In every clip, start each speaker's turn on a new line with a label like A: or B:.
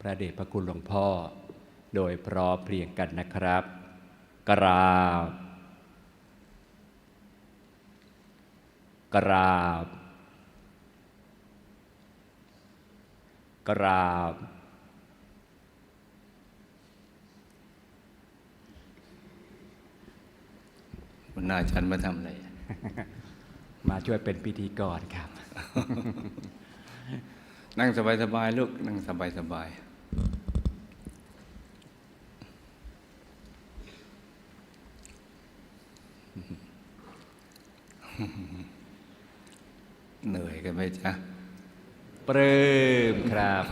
A: พระเดชพระคุณหลวงพ่อ โดยพร้อมเพรียงกันนะครับ กราบ กราบ กราบ
B: คุณนาชันมาทำอะไร
A: มาช่วยเป็นพิธีกรครับ
B: นั่งสบายๆลูก นั่งสบายๆ เหนื่อยกันไหมจ๊ะ
A: ปลื้มครับ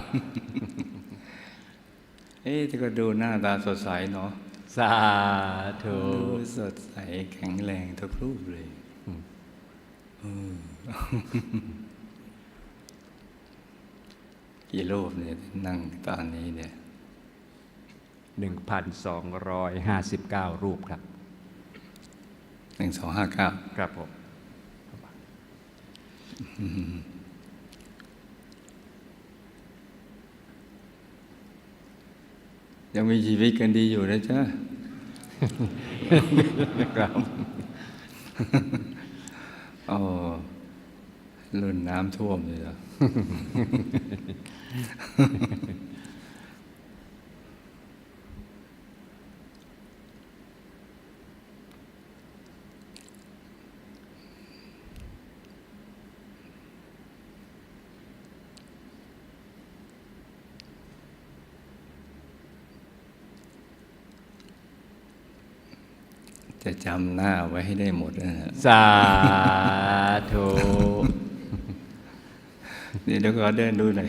B: เอ๊ะที่ก็ดูหน้าตาสดใสเนาะ
A: สาธุ
B: ดูสดใสแข็งแรงทุกรูปเลยอืมกี่รูปเนี่ยนั่งตอนนี้เนี่ย
A: 1,259รูปครับ
B: หนึ่งสองห้าเก้า
A: ครับผม
B: ยังมีชีวิตกันดีอยู่นะจ๊ะ
A: ครับ
B: โอ้รุ่นน้ำท่วมเลยเหรอ จะจำหน้าไว้ให้ได้หมดนะฮะ
A: สาธุ
B: เดี๋ยวเดี๋ยวขอเดินดูหน่อย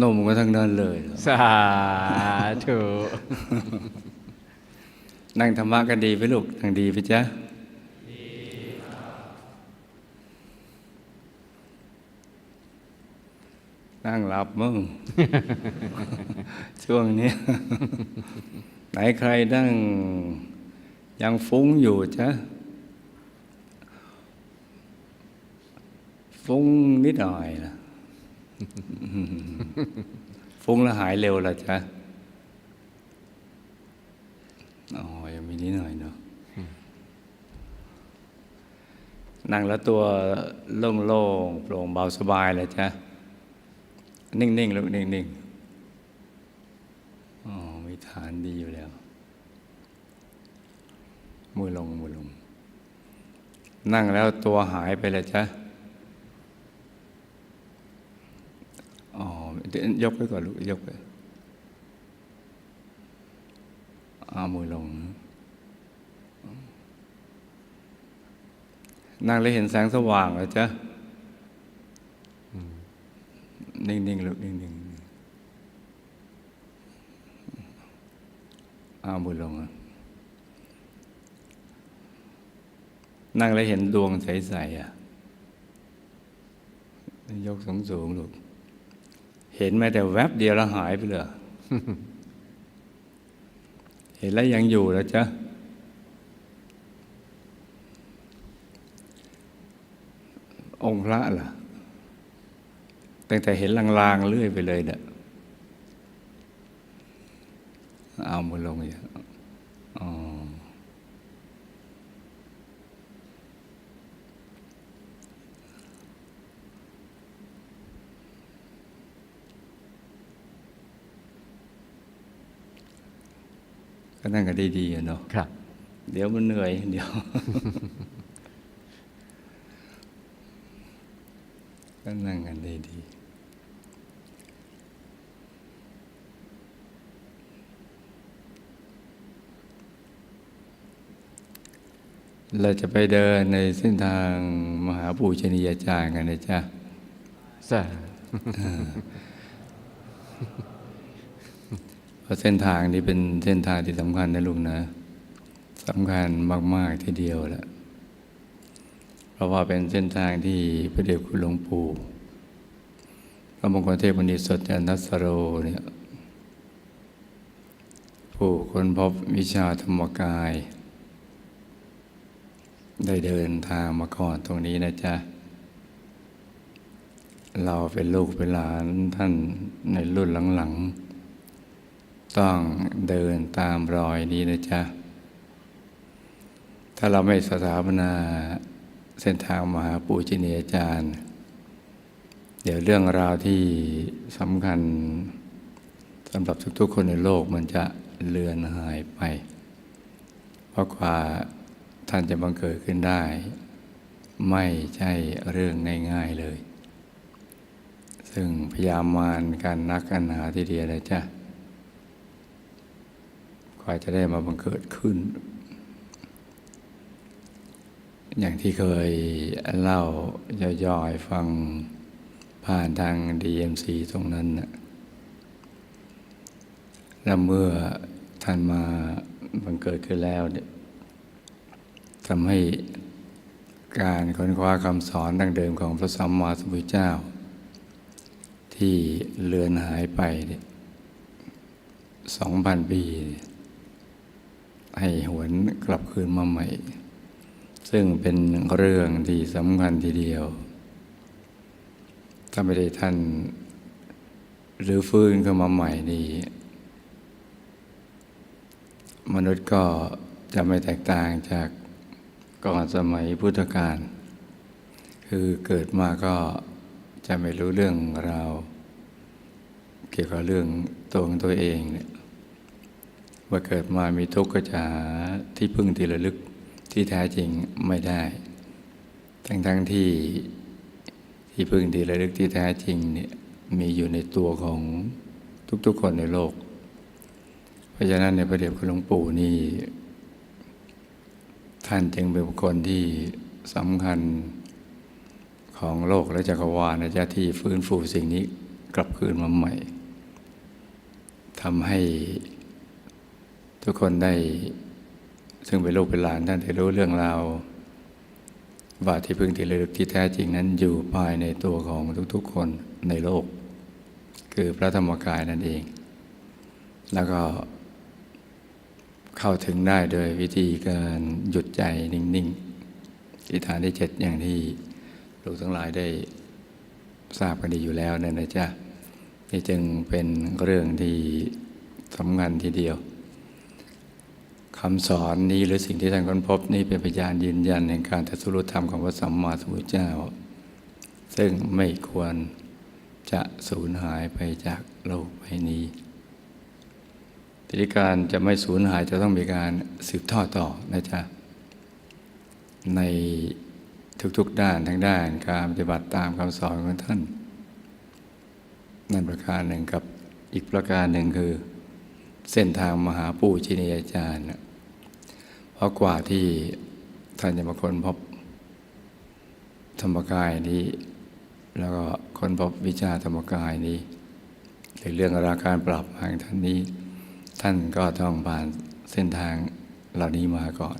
A: นม
B: ก็ทั้งนั้นเลยเหรอ
A: สาธุ
B: นั่งธรรมะกันดีไหมลูกนั่งดีไหมจ๊ะนั่งหลับมึง ช่วงนี้ ไหนใครนั่ง ยังฟุ้งอยู่จ๊ะฟุ้งนิดหน่อยล่ะ ฟุ้งแล้วหายเร็วล่ะจ๊ะอ๋อยังมีนิดหน่อยเนาะนั่งแล้วตัวโล่งๆโปร่งเบาสบายเลยจ้ะนิ่งๆลูกนิ่งๆอ๋อมีฐานดีอยู่แล้ว มือลงมือลง นั่งแล้วตัวหายไปเลยจ้ะ อ๋อเดี๋ ยกไปก่อนลูกยกไปเอามือลง นั่งแล้วเห็นแสงสว่างแล้วจ๊ะนิ่งๆลูกนิ่งๆเอามือลง นั่งแล้วเห็นดวงใสๆอะยกสูงสูงๆลูก เห็นไหมแต่แวบเดียวแล้วหายไปเลยเห็นแล้วยังอยู่แล้วจ๊ะองค์พระล่ะ ตั้งแต่เห็นลางๆเรื่อยไปเลยเนี่ยเอามือลงอย่าง ก็นั่งกันดีๆอะเนาะ
A: ครับ
B: เดี๋ยวมันเหนื่อย เดี๋ยวก็นั่งกันดีๆเราจะไปเดินในเส้นทางมหาปูชนียาจารย์กันนะจ๊ะ
A: สา
B: เพ ราะเส้นทางนี้เป็นเส้นทางที่สำคัญนะลุงนะสำคัญมาก ๆ ทีเดียวแหละเพราะว่าเป็นเส้นทางที่พระเดชคุณหลวงปู่พระมงคลเทพมุนีสดจันทสโรเนี่ยผู้คนพบวิชาธรรมกาย ได้เดินทางมาก่อนตรงนี้นะจ๊ะ เราเป็นลูกเป็นหลานท่านในรุ่นหลังๆ ต้องเดินตามรอยนี้นะจ๊ะ ถ้าเราไม่สถาปนาเส้นทางมหาปูชนียาจารย์ เดี๋ยวเรื่องราวที่สำคัญสำหรับทุกๆคนในโลกมันจะเลือนหายไป เพราะกว่าท่านจะบังเกิดขึ้นได้ ไม่ใช่เรื่องง่าย ๆเลย ซึ่งพยายามมารการนักกันหาทีเดียวเลยจ้ะ กว่าจะได้มาบังเกิดขึ้น อย่างที่เคยเล่าย่อยๆฟังผ่านทาง DMC ตรงนั้นนะแล้วเมื่อท่านมาบังเกิดขึ้นแล้วเนี่ยทำให้การค้นคว้าคำสอนดั้งเดิมของพระสัมมาสัมพุทธเจ้า ที่เลือนหายไปสองพันปีเนี่ย ให้หวนกลับคืนมาใหม่ ซึ่งเป็นเรื่องที่สำคัญทีเดียว ถ้าไม่ได้ท่าน หรือฟื้นขึ้นมาใหม่นี่มนุษย์ก็จะไม่แตกต่างจากก่อนสมัยพุทธกาลคือเกิดมาก็จะไม่รู้เรื่องราวเกี่ยวกับเรื่องตัวของตัวเองเนี่ย ว่าเกิดมามีทุกข์ก็จะหาที่พึ่งที่ระลึกที่แท้จริงไม่ได้ ทั้งๆทที่ที่พึ่งที่ระลึกที่แท้จริงเนี่ยมีอยู่ในตัวของทุกๆคนในโลก เพราะฉะนั้นในประเดี๋ยวคุณหลวงปู่นี่ ท่านจึงเป็นบุคคลที่สำคัญของโลกและจักรวาลนะจ๊ะที่ฟื้นฟูสิ่งนี้กลับคืนมาใหม่ทำให้ ทุกคนได้ ซึ่งเป็นลูกเป็นหลานท่านได้รู้เรื่องราวว่าที่พึ่งที่ระลึกที่แท้จริงนั้นอยู่ภายในตัวของทุกๆคนในโลก คือพระธรรมกายนั่นเอง แล้วก็เข้าถึงได้โดยวิธีการหยุดใจนิ่งๆที่ฐานที่เจ็ดอย่างที่ลูกทั้งหลายได้ทราบกันดีอยู่แล้วนั่นนะจ๊ะนี่จึงเป็นเรื่องที่สำคัญทีเดียว คำสอนนี้หรือสิ่งที่ท่านค้นพบนี่เป็นพยานยืนยันในการตรัสรู้ธรรมของพระสัมมาสัมพุทธเจ้า ซึ่งไม่ควรจะสูญหายไปจากโลกใบนี้ทีนี้การจะไม่สูญหายจะต้องมีการสืบทอดต่อนะจ๊ะในทุกๆด้านทั้งด้านการปฏิบัติตามคำสอนของท่าน นั่นประการหนึ่งกับอีกประการหนึ่งคือ เส้นทางมหาปู่ชินีอาจารย์ เพราะกว่าที่ท่านจะมาค้นพบธรรมกายนี้ แล้วก็ค้นพบวิชาธรรมกายนี้หรือเรื่องราการปรับทางท่านนี้ ท่านก็ต้องผ่านเส้นทางเหล่านี้มาก่อน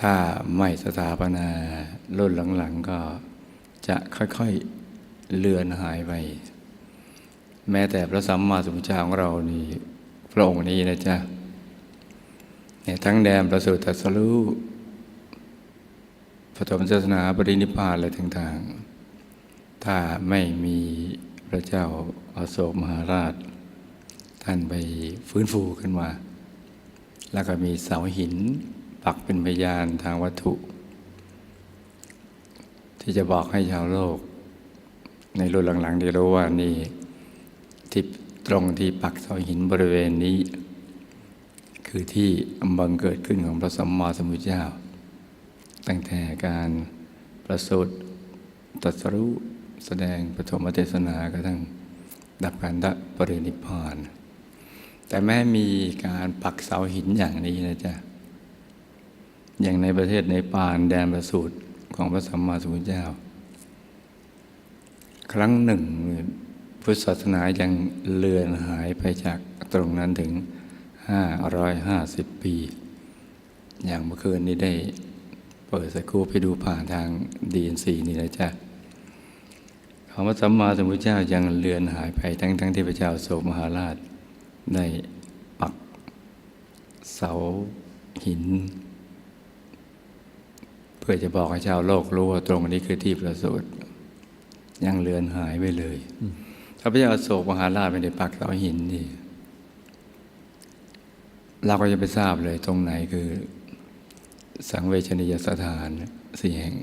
B: ถ้าไม่สถาปนารุ่นหลังๆก็จะค่อยๆเลือนหายไป แม้แต่พระสัมมาสัมพุทธเจ้าของเรานี่พระองค์นี้นะจ๊ะ เนี่ยทั้งแดนประสูติตรัสรู้ปฐมศาสนาปรินิพพานอะไรต่างๆ ถ้าไม่มีพระเจ้าอาโศกมหาราช ท่านไปฟื้นฟูขึ้นมา แล้วก็มีเสาหินปักเป็นพยานทางวัตถุ ที่จะบอกให้ชาวโลก ในรุ่นหลังๆได้รู้ว่านี่ที่ตรงที่ปักเสาหินบริเวณนี้ คือที่บังเกิดขึ้นของพระสัมมาสัมพุทธเจ้า ตั้งแต่การประสูติตรัสรู้แสดงปฐมเทศนากระทั่งดับการดับปรินิพพานแต่แม้มีการปักเสาหินอย่างนี้นะจ๊ะ อย่างในประเทศในปานแดนประสูติของพระสัมมาสัมพุทธเจ้า ครั้งหนึ่งพุทธศาสนายังเลือนหายไปจากตรงนั้นถึง 550 ปี อย่างเมื่อคืนนี้ได้เปิดสกูปไปดูผ่านทางดีนซีนี่นะจ๊ะของพระสัมมาสัมพุทธเจ้ายังเลือนหายไปทั้งทั้งที่พระเจ้าโศกมหาราช ได้ปักเสาหิน เพื่อจะบอกให้ชาวโลกรู้ว่าตรงนี้คือที่ประสูติยังเลือนหายไปเลย ถ้าพระเจ้าอโศกมหาราชไม่ได้ปักเสาหินนี่ เราก็จะไปทราบเลยตรงไหนคือ สังเวชนียสถานสี่แห่ง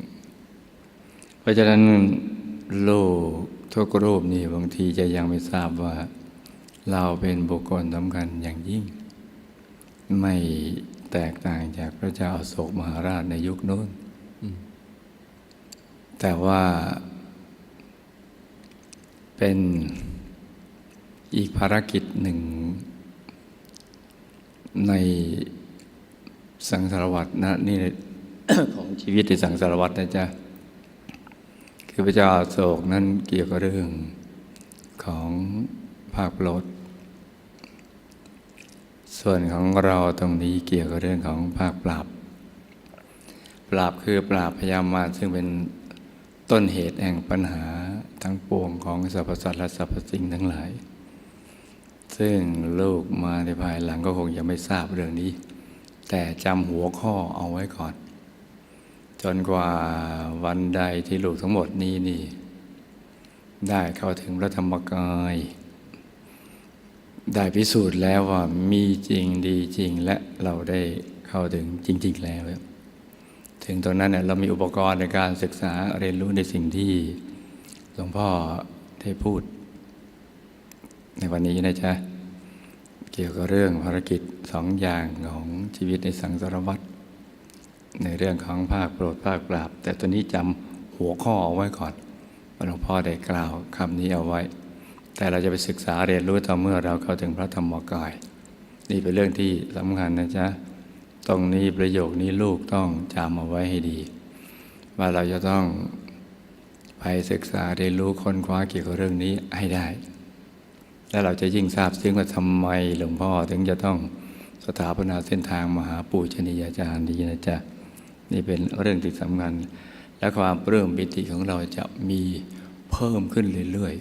B: เพราะฉะนั้นโลกทุกรูปนี่บางทีจะยังไม่ทราบว่า เราเป็นบุคคลสำคัญอย่างยิ่ง ไม่แตกต่างจากพระเจ้าอโศกมหาราชในยุคโน้น แต่ว่า เป็นอีกภารกิจหนึ่ง ในสังสารวัตรนะนี่ของชีวิตในสังสารวัตรนะจ๊ะคือพระเจ้าโศกนั้นเกี่ยวกับเรื่องของภาคโปรดส่วนของเราตรงนี้เกี่ยวกับเรื่องของภาคปราบ ปราบคือปราบพยามาซึ่งเป็นต้นเหตุแห่งปัญหาทั้งปวงของสรรพสัตว์และสรรพสิ่งทั้งหลาย ซึ่งลูกมาในภายหลังก็คงยังไม่ทราบเรื่องนี้ แต่จำหัวข้อเอาไว้ก่อน จนกว่าวันใดที่ลูกทั้งหมดนี้นี่ ได้เข้าถึงพระธรรมกาย ได้พิสูจน์แล้วว่ามีจริงดีจริงและเราได้เข้าถึงจริง ๆ แล้ว ถึงตรงนั้นเนี่ยเรามีอุปกรณ์ในการศึกษาเรียนรู้ในสิ่งที่หลวงพ่อได้พูด ในวันนี้นะจ๊ะ เกี่ยวกับเรื่องภารกิจสองอย่างของชีวิตในสังสารวัตรในเรื่องของภาคโปรดภาคปราบ แต่ตัวนี้จำหัวข้อเอาไว้ก่อนหลวงพ่อได้กล่าวคำนี้เอาไว้ แต่เราจะไปศึกษาเรียนรู้ต่อเมื่อเราเข้าถึงพระธรรมกาย นี่เป็นเรื่องที่สำคัญนะจ๊ะตรงนี้ประโยคนี้ลูกต้องจำเอาไว้ให้ดี ว่าเราจะต้องไปศึกษาเรียนรู้ค้นคว้าเกี่ยวกับเรื่องนี้ให้ได้ และเราจะยิ่งทราบซึ้งว่าทำไมหลวงพ่อถึงจะต้องสถาปนาเส้นทางมหาปูชนียาจารย์นี้นะจ๊ะนี่เป็นเรื่องที่สำคัญ และความเริ่มปิติของเราจะมีเพิ่มขึ้นเรื่อย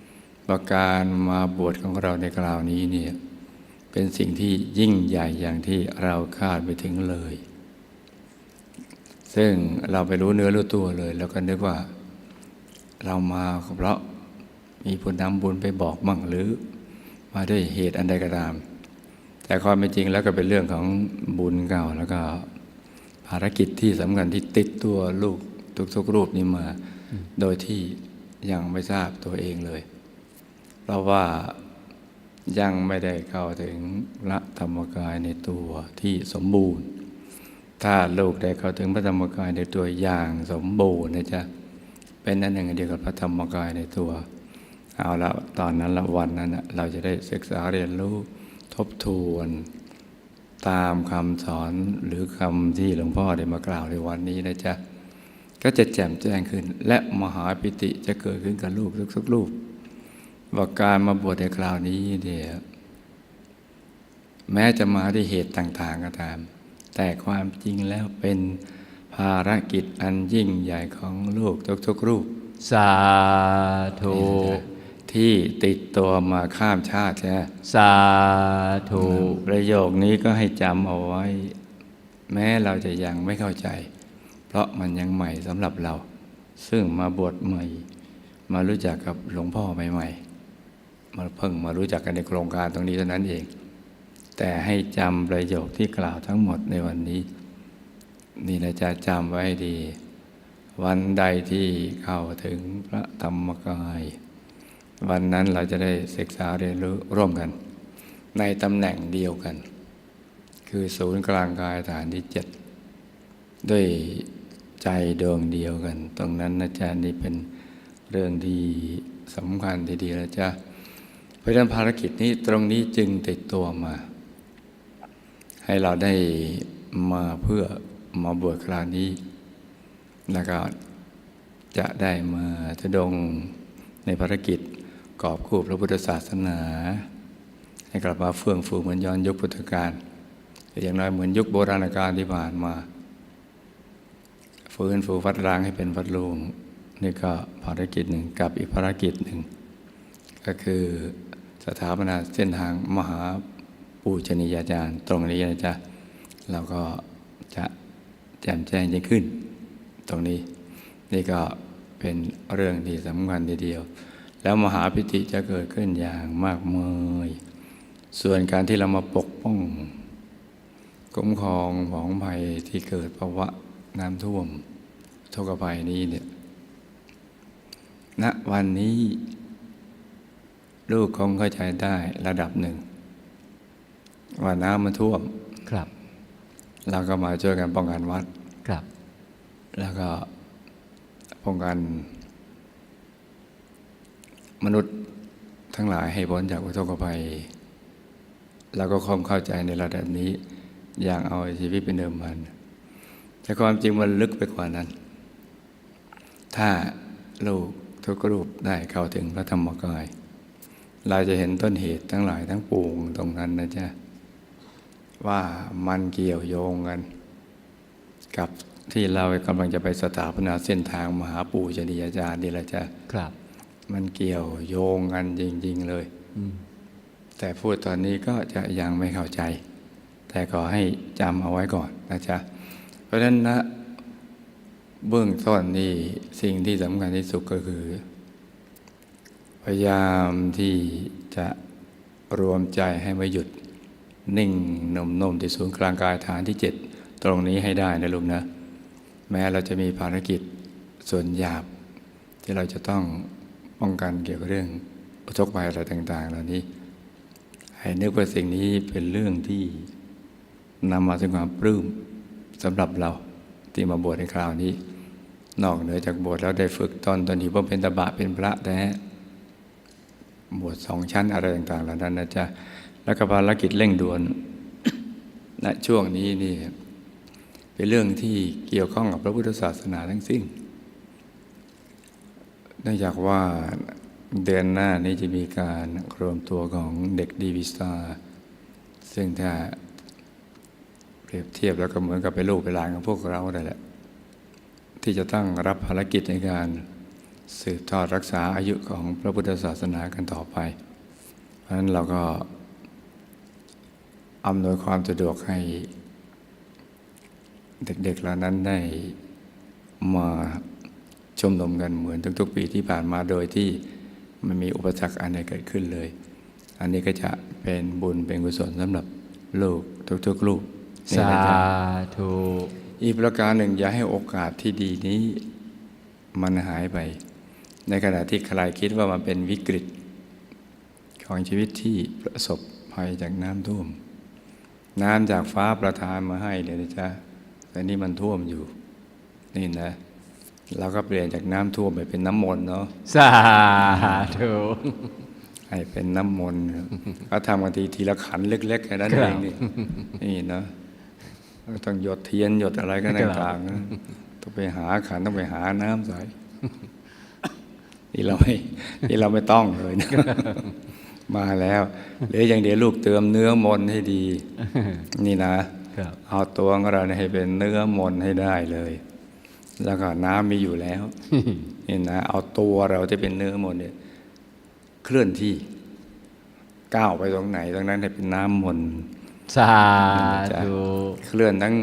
B: ๆประการมาบวชของเราในคราวนี้เนี่ยเป็นสิ่งที่ยิ่งใหญ่อย่างที่เราคาดไปถึงเลย ซึ่งเราไปรู้เนื้อรู้ตัวเลย แล้วก็นึกว่า เรามาเพราะ มีผู้นำบุญไปบอกมั่งหรือมาด้วยเหตุอันใดก็ตาม แต่ความเป็นจริงแล้วก็เป็นเรื่องของบุญเก่าแล้วก็ภารกิจที่สำคัญที่ติดตัวลูกทุกๆรูปนี้มา โดยที่ยังไม่ทราบตัวเองเลย เพราะว่ายังไม่ได้เข้าถึงพระธรรมกายในตัวที่สมบูรณ์ ถ้าลูกได้เข้าถึงพระธรรมกายในตัวอย่างสมบูรณ์นะจ๊ะเป็นนั่นหนึ่งอันเดียวกับพระธรรมกายในตัว เอาละตอนนั้นละวันนั้นน่ะเราจะได้ศึกษาเรียนรู้ทบทวนตามคำสอนหรือคำที่หลวงพ่อได้มากล่าวในวันนี้นะจ๊ะ ก็จะแจ่มแจ้งขึ้น และมหาปิติจะเกิดขึ้นกับลูกทุกๆลูกว่าการมาบวชในคราวนี้เนี่ยแม้จะมาด้วยเหตุต่าง ๆ ก็ตาม แต่ความจริงแล้วเป็นภารกิจอันยิ่งใหญ่ของลูกทุกๆรูป
A: สาธุ
B: ที่ติดตัวมาข้ามชาติใช่ไหม
A: สาธุ
B: ประโยคนี้ก็ให้จำเอาไว้ แม้เราจะยังไม่เข้าใจ เพราะมันยังใหม่สำหรับเรา ซึ่งมาบวชใหม่ มารู้จักกับหลวงพ่อใหม่ๆมาเพิ่งมารู้จักกันในโครงการตรงนี้เท่านั้นเอง แต่ให้จำประโยคที่กล่าวทั้งหมดในวันนี้ นี่นะจะจำไว้ให้ดี วันใดที่เข้าถึงพระธรรมกาย วันนั้นเราจะได้ศึกษาเรียนรู้ร่วมกัน ในตำแหน่งเดียวกัน คือศูนย์กลางกายฐานที่เจ็ดด้วยใจดวงเดียวกัน ตรงนั้นนะจ๊ะนี่เป็นเรื่องที่สำคัญทีเดียวนะจ๊ะเพราะฉะนั้นภารกิจนี้ตรงนี้จึงติดตัวมา ให้เราได้มาเพื่อมาบวชคราวนี้ แล้วก็จะได้มาทดงในภารกิจ กอบคู่พระพุทธศาสนา ให้กลับมาเฟื่องฟูเหมือนย้อนยุคพุทธกาลแต่อย่างน้อยเหมือนยุคโบราณกาลที่ผ่านมา ฟื้นฟูวัดร้างให้เป็นวัดลุงนี่ก็ภารกิจหนึ่งกับอีกภารกิจหนึ่ง ก็คือสถาปนาเส้นทางมหาปูชนียาจารย์ ตรงนี้นะจ๊ะเราก็จะแจ่มแจ้งยิ่งขึ้น ตรงนี้นี่ก็เป็นเรื่องที่สำคัญทีเดียว แล้วมหาพิธีจะเกิดขึ้นอย่างมากมายส่วนการที่เรามาปกป้องคุ้มครองของภัยที่เกิดภาวะน้ำท่วมทุกภัยนี้เนี่ยณวันนี้ ลูกคงเข้าใจได้ระดับหนึ่ง ว่าน้ำมันท่วม
A: ครับ
B: เราก็มาช่วยกันป้องกันวัด
A: ครับ
B: แล้วก็ป้องกัน มนุษย์ทั้งหลายให้พ้นจากอุทกภัยเราก็คงเข้าใจในระดับนี้ อย่างเอาชีวิตเป็นเดิมพันแต่ความจริงมันลึกไปกว่านั้น ถ้าลูกทุกรูปได้เข้าถึงพระธรรมกาย เราจะเห็นต้นเหตุทั้งหลายทั้งปวงตรงนั้นนะจ๊ะว่ามันเกี่ยวโยงกัน กับที่เรากำลังจะไปสถาปนาเส้นทางมหาปูชนียาจารย์นี่แหละจ้ะ
A: ครับ
B: มันเกี่ยวโยงกันจริง ๆ เลย
A: อืม
B: แต่พูดตอนนี้ก็จะยังไม่เข้าใจ แต่ขอให้จำเอาไว้ก่อนนะจ๊ะเพราะฉะนั้นนะเบื้องต้นนี่สิ่งที่สำคัญที่สุดก็คือ พยายามที่จะรวมใจให้มาหยุด นิ่งนุ่มๆที่ศูนย์กลางกายฐานที่เจ็ดตรงนี้ให้ได้นะลุงนะ แม้เราจะมีภารกิจส่วนหยาบที่เราจะต้อง ป้องกันเกี่ยวกับเรื่องอุทกภัยอะไรต่าง ๆ เหล่านี้ให้นึกว่าสิ่งนี้เป็นเรื่องที่นำมาซึ่งความปลื้มสำหรับเราที่มาบวชในคราวนี้ นอกเหนือจากบวชแล้วได้ฝึกตอนตอนที่ว่าเป็นตบะเป็นพระแท้บวชสองชั้นอะไรต่างๆเหล่านั้นนะจ๊ะแล้วก็ภารกิจเร่งด่วนณช่วงนี้นี่เป็นเรื่องที่เกี่ยวข้องกับพระพุทธศาสนาทั้งสิ้น เนื่องจากว่าเดือนหน้านี้จะมีการรวมตัวของเด็กดีวิสตาซึ่งถ้าเปรียบเทียบแล้วก็เหมือนกับเป็นลูกเป็นหลานของพวกเราได้แหละ ที่จะตั้งรับภารกิจในการสืบทอดรักษาอายุของพระพุทธศาสนากันต่อไป เพราะฉะนั้นเราก็อำนวยความสะดวกให้เด็กๆเหล่านั้นได้มา ชมนมกันเหมือนทุก ๆ ปีที่ผ่านมาโดยที่ไม่มีอุปสรรคอันใดเกิดขึ้นเลย อันนี้ก็จะเป็นบุญเป็นกุศลสำหรับลูกทุกๆลูกนี่
A: สา
B: นะจ๊ะ
A: ธุ
B: อีกประการหนึ่งอย่าให้โอกาสที่ดีนี้มันหายไป ในขณะที่ใครคิดว่ามันเป็นวิกฤต ของชีวิตที่ประสบภัยจากน้ำท่วม น้ำจากฟ้าประทานมาให้เนี่ยนะจ๊ะแต่นี่มันท่วมอยู่ นี่นะ เราก็เปลี่ยนจากน้ำท่วมไปเป็นน้ำมนต์เนาะ
A: สาธุ
B: ให้เป็นน้ำมนต์เขาทำกันทีทีละขันเล็กๆแค่นั้น
A: ครั
B: เอบงนี่นี่นะต้องหยดเทียนหยดอะไรก็
A: ครับ
B: ต่างๆนะต้องไปหาขันต้องไปหาน้ำใสนี่เราไม่นี่เราไม่ต้องเลยนะมาแล้วเหลืออย่างเดียวลูกเติมเนื้อมนต์ให้ดี นี่นะ
A: ครับ
B: เอาตัวของเราเนี่ยให้เป็นเนื้อมนต์ให้ได้เลย แล้วก็น้ำมีอยู่แล้วนี่นะเอาตัวเราที่เป็นเนื้อมนต์เนี่ยเคลื่อนที่ก้าวไปตรงไหนตรงนั้นให้เป็นน้ำมนต์
A: สา
B: จ้ะ
A: ธุ
B: เคลื่อนทั้ง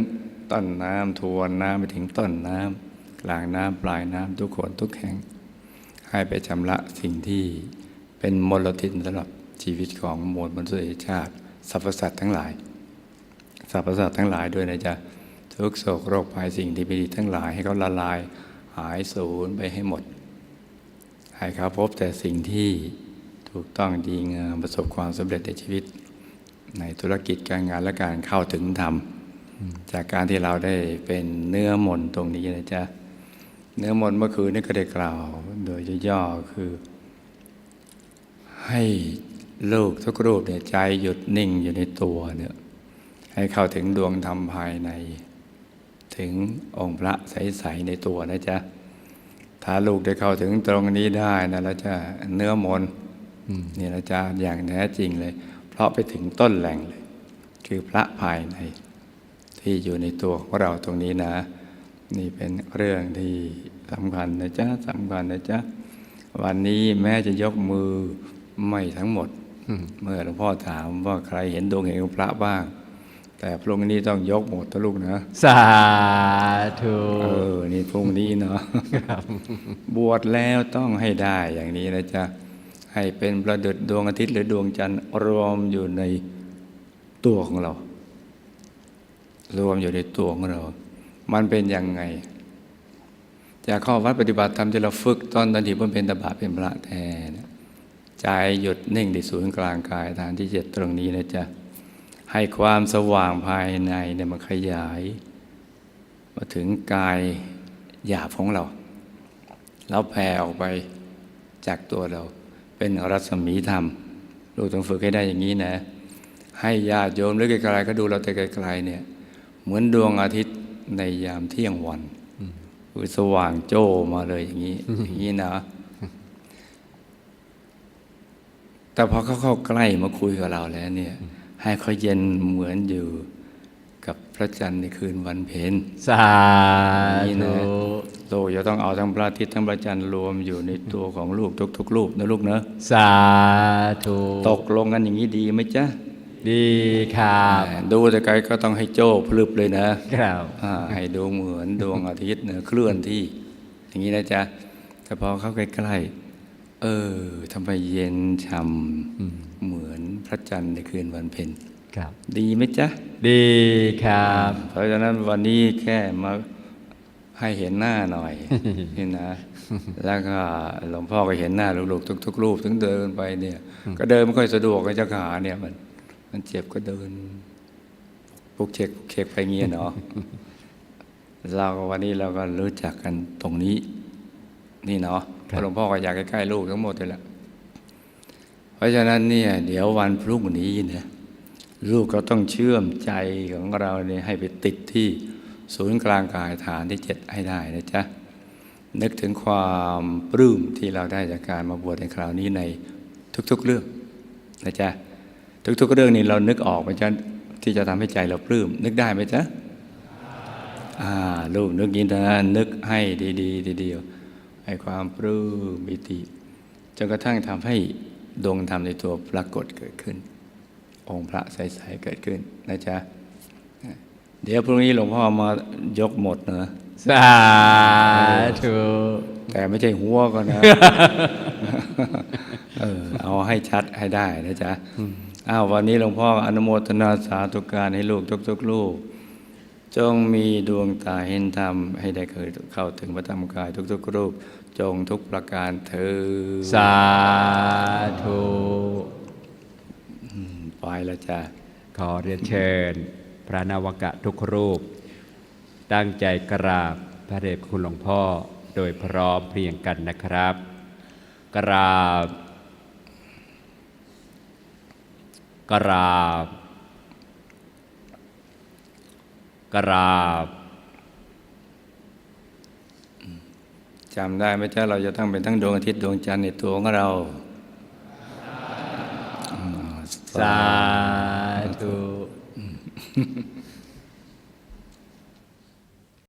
B: ต้นน้ำทวนน้ำไปถึงต้นน้ำกลางน้ำปลายน้ำทุกคนทุกแห่ง ให้ไปชำระสิ่งที่เป็นมลทินสำหรับชีวิตของมวลมนุษยชาติสรรพสัตว์ทั้งหลายสรรพสัตว์ทั้งหลายด้วยนะจ๊ะ ทุกโศกโรคภัยสิ่งที่ไม่ดีทั้งหลายให้เขาละลายหายสูญไปให้หมด ให้เขาพบแต่สิ่งที่ถูกต้องดีงามประสบความสำเร็จในชีวิต ในธุรกิจการงานและการเข้าถึงธรรม จากการที่เราได้เป็นเนื้อมนตรงนี้นะจ๊ะเนื้อมนเมื่อคืนนี้ก็ได้กล่าว โดยย่อๆคือ ให้ลูกทุกรูปเนี่ยใจหยุดนิ่งอยู่ในตัวเนี่ยให้เข้าถึงดวงธรรมภายใน ถึงองค์พระใสๆในตัวนะจ๊ะ ถ้าลูกได้เข้าถึงตรงนี้ได้นะแล้วจะเนื้อมนนี่นะจ๊ะอย่างแท้จริงเลย เพราะไปถึงต้นแหล่งเลย คือพระภายใน ที่อยู่ในตัวของเราตรงนี้นะ นี่เป็นเรื่องที่สำคัญนะจ๊ะสำคัญนะจ๊ะ วันนี้แม้จะยกมือไม่ทั้งหมด เมื่อหลวงพ่อถามว่าใครเห็นดวงเห็นพระบ้าง แต่พรุ่งนี้ต้องยกหมดทุกลูกนะ
A: สาธุ
B: เออ นี่พรุ่งนี้เนาะบวชแล้วต้องให้ได้อย่างนี้นะจ๊ะ ให้เป็นประดุจดวงอาทิตย์หรือดวงจันทร์รวมอยู่ในตัวของเรา รวมอยู่ในตัวของเรา มันเป็นยังไง จากข้อวัดปฏิบัติธรรมที่เราฝึกตอนตอนที่ผมเป็นตบะเป็นพระแทนใจหยุดนิ่งที่ศูนย์กลางกายฐานที่เจ็ดตรงนี้นะจ๊ะ ให้ความสว่างภายในเนี่ยมันขยาย มาถึงกายหยาบของเรา แล้วแผ่ออกไปจากตัวเรา เป็นรัศมีธรรม ลูกต้องฝึกให้ได้อย่างนี้นะ ให้ญาติโยมหรือไกลๆก็ดูเราแต่ไกลๆเนี่ย เหมือนดวงอาทิตย์ในยามเที่ยงวันคือสว่างโจ้มาเลยอย่างนี้ อย่างนี้นะแต่พอเขาเข้าใกล้มาคุยกับเราแล้วเนี่ย ให้เขาเย็นเหมือนอยู่กับพระจันทร์ในคืนวันเพ็ญ
A: สา
B: นี่
A: ธุ
B: นะโลกจะต้องเอาทั้งพระอาทิตย์ทั้งพระจันทร์รวมอยู่ในตัวของลูกทุกๆรูปนะลูกเนอะ
A: สาธุ
B: ตกลงกันอย่างนี้ดีไหมจ๊ะ
A: ดีครับ
B: ดูแต่ไกลก็ต้องให้โจ้พลึบเลยนะ
A: ครับ
B: อ่าให้ดูเหมือนดวงอาทิตย์เนอะเคลื่อนที่ อย่างนี้นะจ๊ะแต่พอเข้าใกล้ๆ เออทำไมเย็นช่ำเหมือนพระจันทร์ในคืนวันเพ็ญ
A: ครับ
B: ดีไหมจ๊ะ
A: ดีครับ
B: เพราะฉะนั้นวันนี้แค่มาให้เห็นหน้าหน่อยนี่นะ แล้วก็หลวงพ่อก็เห็นหน้าลูกๆทุกๆรูปถึงเดินไปเนี่ย ก็เดินไม่ค่อยสะดวกไอ้เจ้าขาเนี่ยมัน มันเจ็บก็เดินปุกเช็คปุกเช็คไปเงี้ยเนาะเราก็วันนี้เราก็รู้จักกันตรงนี้ นี่เนาะเพราะหลวงพ่อก็อยากใกล้ๆลูกทั้งหมดเลยแหละเพราะฉะนั้นเนี่ยเดี๋ยววันพรุ่งนี้เนี่ยลูกก็ต้องเชื่อมใจของเราเนี่ยให้ไปติดที่ศูนย์กลางกายฐานที่เจ็ดให้ได้นะจ๊ะนึกถึงความปลื้มที่เราได้จากการมาบวชในคราวนี้ในทุกๆเรื่องนะจ๊ะทุกๆเรื่องนี้เรานึกออกไหมจ๊ะที่จะทำให้ใจเราปลื้มนึกได้ไหมจ๊ะอ่าลูกนึกนี้นะนึกให้ดีๆทีเดียว ให้ความปลื้มปิติจนกระทั่งทำให้ดวงธรรมในตัวปรากฏเกิดขึ้น องค์พระใสๆเกิดขึ้นนะจ๊ะ เดี๋ยวพรุ่งนี้หลวงพ่อมายกหมดเนอะ
A: สาธุ
B: แต่ไม่ใช่หัวก็นะเออเอาให้ชัดให้ได้นะจ๊ะอ้าววันนี้หลวงพ่ออนุโมทนาสาธุการให้ลูกทุกๆลูก จงมีดวงตาเห็นธรรม ให้ได้เคยเข้าถึงพระธรรมกายทุกๆรูป จงทุกประการเธอญ
A: สาธุ
B: ไปแล้วจ้ะ
A: ขอเรียนเชิญ พระนวกะทุกรูป ตั้งใจกราบพระเดชพระคุณหลวงพ่อโดยพร้อมเพรียงกันนะครับ กราบ กราบ กราบ
B: จำได้ไหมจ๊ะเราจะต้องเป็นทั้งดวงอาทิตย์ดวงจันทร์ในตัวของเรา
A: สาธุ